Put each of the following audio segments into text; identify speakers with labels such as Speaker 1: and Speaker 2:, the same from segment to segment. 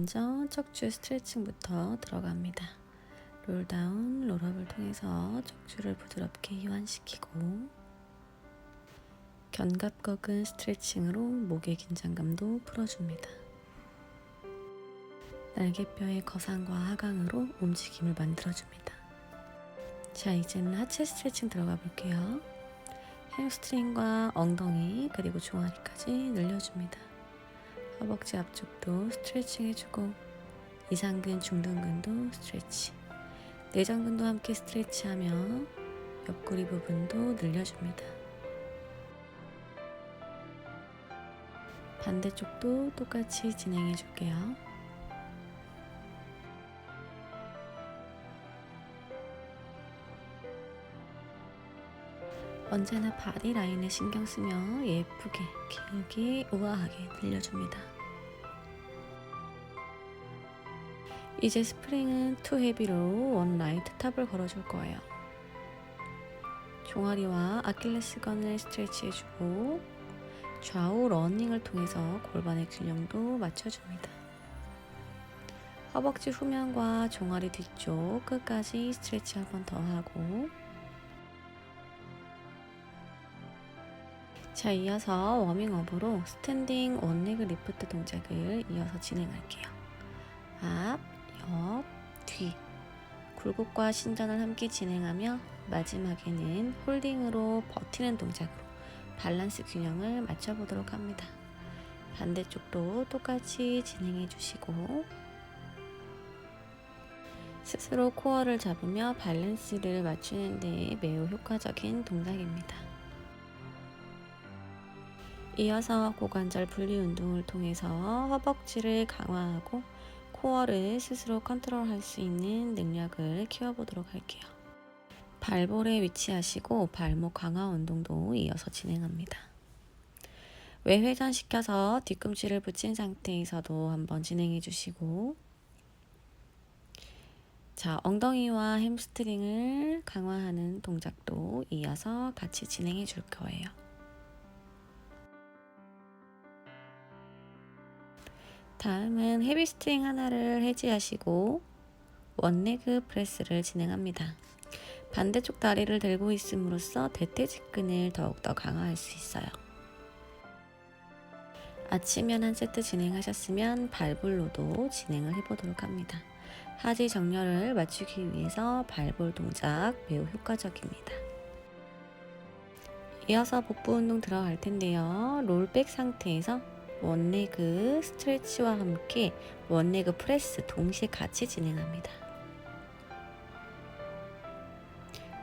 Speaker 1: 먼저 척추 스트레칭부터 들어갑니다. 롤다운, 롤업을 통해서 척추를 부드럽게 이완시키고 견갑거근 스트레칭으로 목의 긴장감도 풀어줍니다. 날개뼈의 거상과 하강으로 움직임을 만들어줍니다. 자, 이제는 하체 스트레칭 들어가 볼게요. 햄스트링과 엉덩이 그리고 종아리까지 늘려줍니다. 허벅지 앞쪽도 스트레칭 해주고 이상근 중둔근도 스트레치 내전근도 함께 스트레치하며 옆구리 부분도 늘려줍니다. 반대쪽도 똑같이 진행해 줄게요. 언제나 바디 라인에 신경 쓰며 예쁘게, 길게, 우아하게 늘려줍니다. 이제 스프링은 투 헤비로 원 라이트 탑을 걸어줄 거예요. 종아리와 아킬레스건을 스트레치 해주고 좌우 러닝을 통해서 골반의 균형도 맞춰줍니다. 허벅지 후면과 종아리 뒤쪽 끝까지 스트레치 한 번 더 하고 자, 이어서 워밍업으로 스탠딩 원레그 리프트 동작을 이어서 진행할게요. 앞, 옆, 뒤. 굴곡과 신전을 함께 진행하며 마지막에는 홀딩으로 버티는 동작으로 밸런스 균형을 맞춰보도록 합니다. 반대쪽도 똑같이 진행해 주시고 스스로 코어를 잡으며 밸런스를 맞추는 데 매우 효과적인 동작입니다. 이어서 고관절 분리 운동을 통해서 허벅지를 강화하고 코어를 스스로 컨트롤할 수 있는 능력을 키워보도록 할게요. 발볼에 위치하시고 발목 강화 운동도 이어서 진행합니다. 외회전 시켜서 뒤꿈치를 붙인 상태에서도 한번 진행해 주시고 자, 엉덩이와 햄스트링을 강화하는 동작도 이어서 같이 진행해 줄 거예요. 다음은 헤비 스트링 하나를 해지하시고 원레그 프레스를 진행합니다. 반대쪽 다리를 들고 있음으로써 대퇴직근을 더욱더 강화할 수 있어요. 아침면 한 세트 진행하셨으면 발볼로도 진행을 해보도록 합니다. 하지 정렬을 맞추기 위해서 발볼 동작 매우 효과적입니다. 이어서 복부 운동 들어갈 텐데요. 롤백 상태에서 원레그 스트레치와 함께 원레그 프레스 동시에 같이 진행합니다.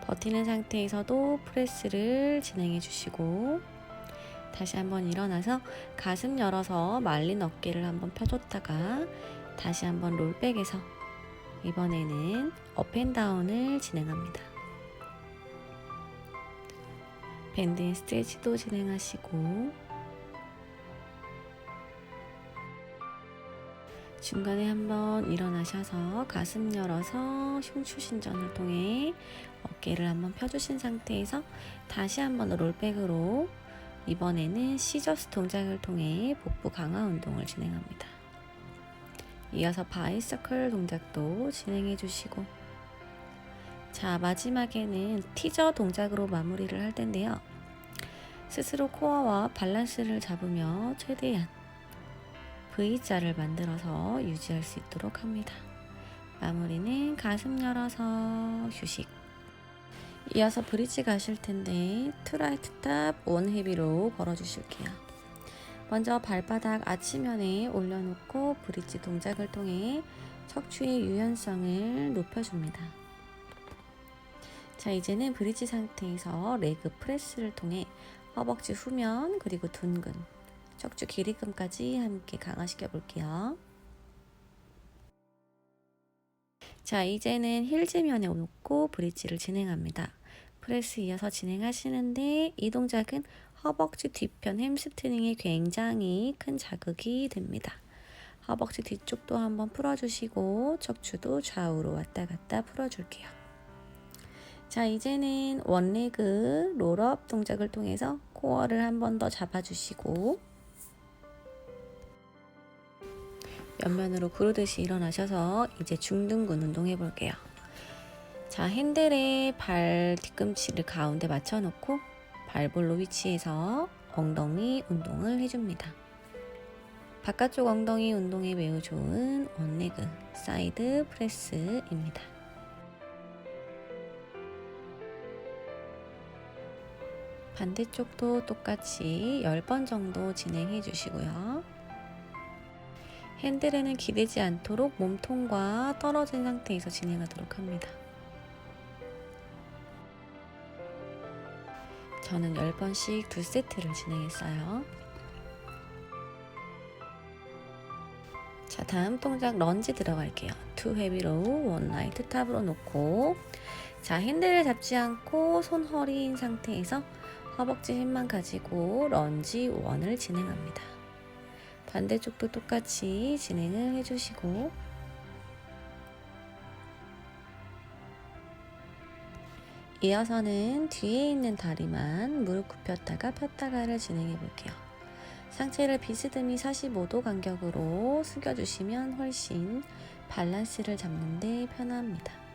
Speaker 1: 버티는 상태에서도 프레스를 진행해 주시고 다시 한번 일어나서 가슴 열어서 말린 어깨를 한번 펴줬다가 다시 한번 롤백에서 이번에는 업앤다운을 진행합니다. 밴드 스트레치도 진행하시고 중간에 한번 일어나셔서 가슴 열어서 흉추 신전을 통해 어깨를 한번 펴주신 상태에서 다시 한번 롤백으로 이번에는 시저스 동작을 통해 복부 강화 운동을 진행합니다. 이어서 바이서클 동작도 진행해 주시고 자 마지막에는 티저 동작으로 마무리를 할 텐데요. 스스로 코어와 밸런스를 잡으며 최대한 V자를 만들어서 유지할 수 있도록 합니다. 마무리는 가슴 열어서 휴식. 이어서 브릿지 가실 텐데 투라이트 탑 원 헤비로 걸어주실게요. 먼저 발바닥 아치면에 올려놓고 브릿지 동작을 통해 척추의 유연성을 높여줍니다. 자, 이제는 브릿지 상태에서 레그 프레스를 통해 허벅지 후면 그리고 둔근 척추 길이감까지 함께 강화시켜 볼게요. 자, 이제는 힐즈면에 놓고 브릿지를 진행합니다. 프레스 이어서 진행하시는데 이 동작은 허벅지 뒤편 햄스트링에 굉장히 큰 자극이 됩니다. 허벅지 뒤쪽도 한번 풀어주시고 척추도 좌우로 왔다 갔다 풀어줄게요. 자, 이제는 원레그 롤업 동작을 통해서 코어를 한 번 더 잡아주시고 옆면으로 구르듯이 일어나셔서 이제 중등근 운동 해 볼게요. 자, 핸들에 발 뒤꿈치를 가운데 맞춰놓고 발볼로 위치해서 엉덩이 운동을 해줍니다. 바깥쪽 엉덩이 운동에 매우 좋은 원레그 사이드 프레스입니다. 반대쪽도 똑같이 10번 정도 진행해 주시고요. 핸들에는 기대지 않도록 몸통과 떨어진 상태에서 진행하도록 합니다. 저는 10번씩 두 세트를 진행했어요. 자, 다음 동작 런지 들어갈게요. 투 헤비로 원 라이트 탑으로 놓고 자, 핸들을 잡지 않고 손 허리인 상태에서 허벅지 힘만 가지고 런지 원을 진행합니다. 반대쪽도 똑같이 진행을 해주시고 이어서는 뒤에 있는 다리만 무릎 굽혔다가 폈다가를 진행해 볼게요. 상체를 비스듬히 45도 간격으로 숙여주시면 훨씬 밸런스를 잡는데 편합니다.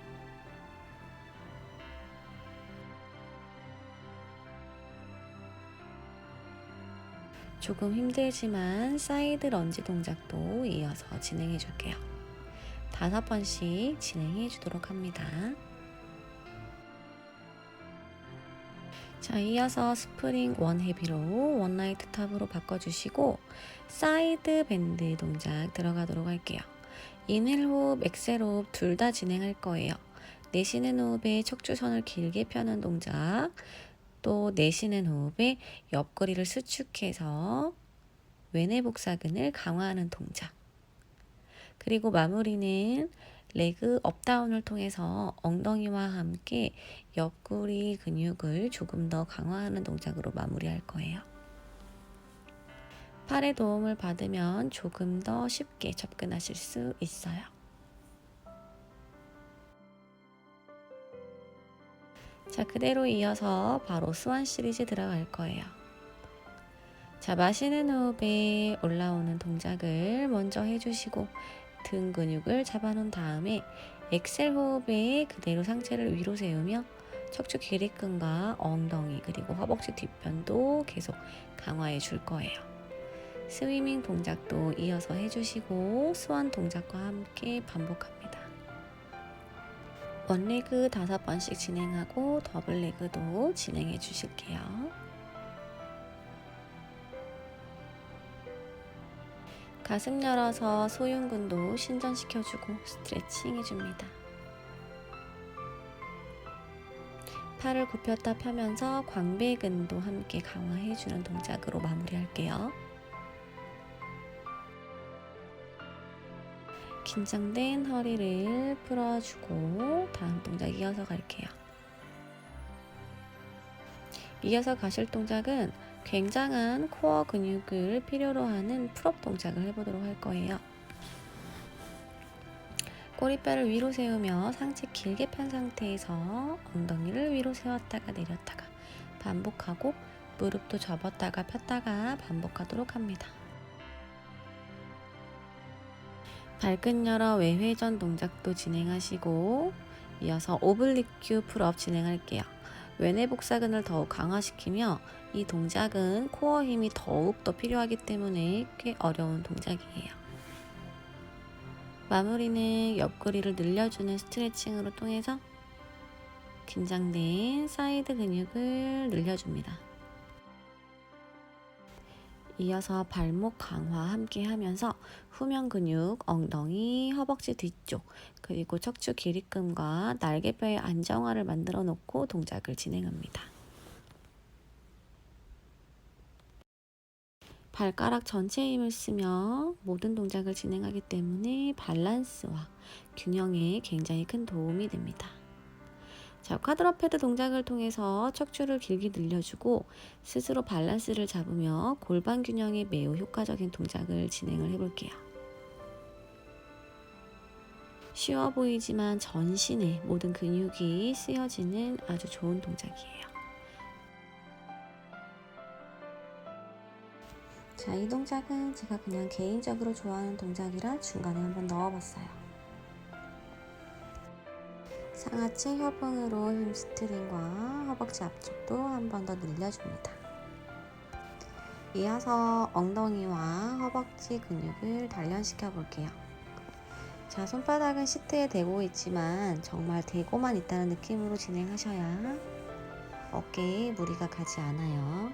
Speaker 1: 조금 힘들지만 사이드 런지 동작도 이어서 진행해 줄게요. 다섯 번씩 진행해 주도록 합니다. 자, 이어서 스프링 원 헤비로 원 라이트 탑으로 바꿔주시고 사이드 밴드 동작 들어가도록 할게요. 인헬 호흡, 엑셀 호흡 둘 다 진행할 거예요. 내쉬는 호흡에 척추선을 길게 펴는 동작, 또 내쉬는 호흡에 옆구리를 수축해서 외내 복사근을 강화하는 동작. 그리고 마무리는 레그 업다운을 통해서 엉덩이와 함께 옆구리 근육을 조금 더 강화하는 동작으로 마무리할 거예요. 팔의 도움을 받으면 조금 더 쉽게 접근하실 수 있어요. 자, 그대로 이어서 바로 스완 시리즈 들어갈 거예요. 자, 마시는 호흡에 올라오는 동작을 먼저 해주시고 등 근육을 잡아놓은 다음에 엑셀 호흡에 그대로 상체를 위로 세우며 척추 기립근과 엉덩이 그리고 허벅지 뒷편도 계속 강화해 줄 거예요. 스위밍 동작도 이어서 해주시고 스완 동작과 함께 반복합니다. 원레그 다섯 번씩 진행하고 더블레그도 진행해 주실게요. 가슴 열어서 소흉근도 신전시켜주고 스트레칭 해줍니다. 팔을 굽혔다 펴면서 광배근도 함께 강화해주는 동작으로 마무리할게요. 긴장된 허리를 풀어주고 다음 동작 이어서 갈게요. 이어서 가실 동작은 굉장한 코어 근육을 필요로 하는 풀업 동작을 해보도록 할 거예요. 꼬리뼈를 위로 세우며 상체 길게 편 상태에서 엉덩이를 위로 세웠다가 내렸다가 반복하고 무릎도 접었다가 폈다가 반복하도록 합니다. 발끝 열어 외회전 동작도 진행하시고 이어서 오블리큐 풀업 진행할게요. 외내 복사근을 더욱 강화시키며 이 동작은 코어 힘이 더욱 더 필요하기 때문에 꽤 어려운 동작이에요. 마무리는 옆구리를 늘려주는 스트레칭으로 통해서 긴장된 사이드 근육을 늘려줍니다. 이어서 발목 강화 함께 하면서 후면 근육, 엉덩이, 허벅지 뒤쪽, 그리고 척추 기립근과 날개뼈의 안정화를 만들어 놓고 동작을 진행합니다. 발가락 전체에 힘을 쓰며 모든 동작을 진행하기 때문에 밸런스와 균형에 굉장히 큰 도움이 됩니다. 자, 쿼드러 패드 동작을 통해서 척추를 길게 늘려주고 스스로 밸런스를 잡으며 골반 균형에 매우 효과적인 동작을 진행을 해볼게요. 쉬워 보이지만 전신의 모든 근육이 쓰여지는 아주 좋은 동작이에요. 자, 이 동작은 제가 그냥 개인적으로 좋아하는 동작이라 중간에 한번 넣어봤어요. 상하체 협응으로 햄스트링과 허벅지 앞쪽도 한 번 더 늘려줍니다. 이어서 엉덩이와 허벅지 근육을 단련시켜 볼게요. 자, 손바닥은 시트에 대고 있지만 정말 대고만 있다는 느낌으로 진행하셔야 어깨에 무리가 가지 않아요.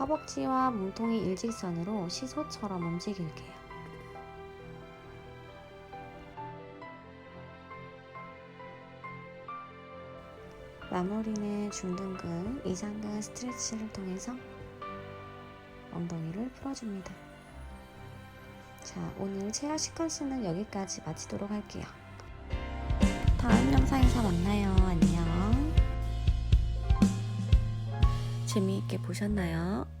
Speaker 1: 허벅지와 몸통이 일직선으로 시소처럼 움직일게요. 마무리는 중둔근, 이상근 스트레치를 통해서 엉덩이를 풀어줍니다. 자, 오늘 체어 시퀀스는 여기까지 마치도록 할게요. 다음 영상에서 만나요. 안녕. 재미있게 보셨나요?